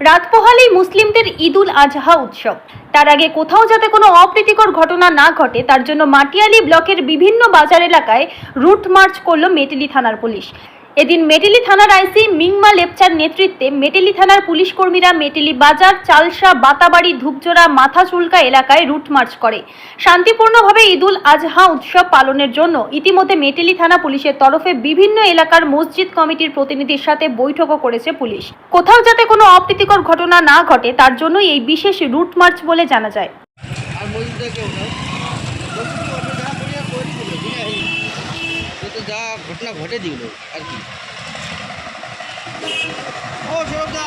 রাত পোহালেই মুসলিমদের ঈদুল আজহা উৎসব। তার আগে কোথাও যাতে কোনো অপ্রীতিকর ঘটনা না ঘটে, তার জন্য মাটিয়ালি ব্লকের বিভিন্ন বাজার এলাকায় রুট মার্চ করল মেটেলি থানার পুলিশ। এদিন মেটেলি থানার আইসি মিংমা লেপচার নেতৃত্বে মেটেলি থানার পুলিশ কর্মীরা মেটেলি বাজার, চালসা, বাতাবাড়ি, ধূপজোড়া মাথা চুলকা এলাকায় রুট মার্চ করে। শান্তিপূর্ণভাবে ঈদুল আজহা উৎসব পালনের জন্য ইতিমধ্যে মেটেলি থানা পুলিশের তরফে বিভিন্ন এলাকার মসজিদ কমিটির প্রতিনিধির সাথে বৈঠকও করেছে পুলিশ। কোথাও যাতে কোনো অপ্রীতিকর ঘটনা না ঘটে, তার জন্যই এই বিশেষ রুট মার্চ বলে জানা যায় আর মসজিদে কেউ নাই বলছি কি অন্য যা করিয়া করে দিল বুঝে এ তো যা ঘটনা ঘটে দিল আর কি। ও সৌরভদা